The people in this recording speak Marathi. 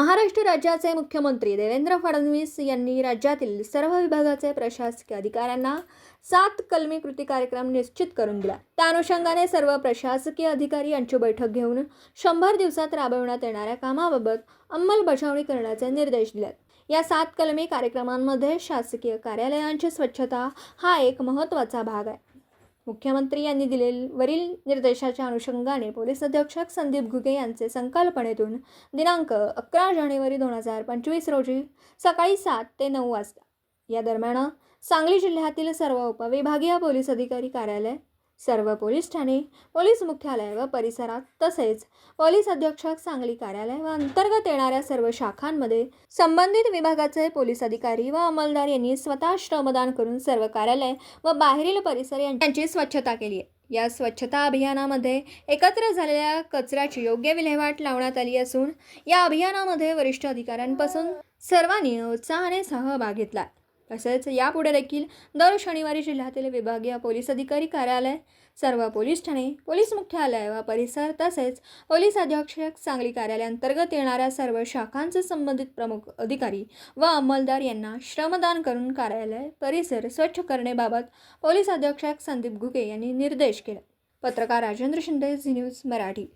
महाराष्ट्र राज्याचे मुख्यमंत्री देवेंद्र फडणवीस यांनी राज्यातील सर्व विभागाचे प्रशासकीय अधिकाऱ्यांना सात कलमी कृती कार्यक्रम निश्चित करून दिला. त्या अनुषंगाने सर्व प्रशासकीय अधिकारी यांची बैठक घेऊन शंभर दिवसात राबवण्यात येणाऱ्या कामाबाबत अंमलबजावणी करण्याचे निर्देश दिलेत या सात कलमी कार्यक्रमांमध्ये शासकीय कार्यालयांची स्वच्छता हा एक महत्त्वाचा भाग आहे. मुख्यमंत्री यांनी दिलेल वरील निर्देशाच्या अनुषंगाने पोलीस अधीक्षक संदीप घुगे यांचे संकल्पनेतून दिनांक अकरा जानेवारी दोन हजार पंचवीस रोजी सकाळी सात ते नऊ वाजता. या दरम्यान सांगली जिल्ह्यातील सर्व उपविभागीय पोलीस अधिकारी कार्यालय सर्व पोलीस ठाणे पोलीस मुख्यालय व परिसरात तसेच पोलीस अधीक्षक सांगली कार्यालय व अंतर्गत येणाऱ्या सर्व शाखांमध्ये संबंधित विभागाचे पोलीस अधिकारी व अंमलदार यांनी स्वतः श्रमदान करून सर्व कार्यालय व बाहेरील परिसर यांची स्वच्छता केली. आहे या स्वच्छता अभियानामध्ये एकत्र झालेल्या कचऱ्याची योग्य विल्हेवाट लावण्यात आली असून या अभियानामध्ये वरिष्ठ अधिकाऱ्यांपासून सर्वांनी उत्साहाने सहभाग घेतला. तसेच यापुढे देखील दर शनिवारी जिल्ह्यातील विभागीय पोलीस अधिकारी कार्यालय सर्व पोलीस ठाणे पोलीस मुख्यालय व परिसर तसेच पोलीस अधीक्षक सांगली कार्यालयांतर्गत येणाऱ्या सर्व शाखांचे संबंधित प्रमुख अधिकारी व अंमलदार यांना श्रमदान करून कार्यालय परिसर स्वच्छ करण्याबाबत पोलीस अधीक्षक संदीप घुगे यांनी निर्देश केले. पत्रकार राजेंद्र शिंदे झी न्यूज मराठी.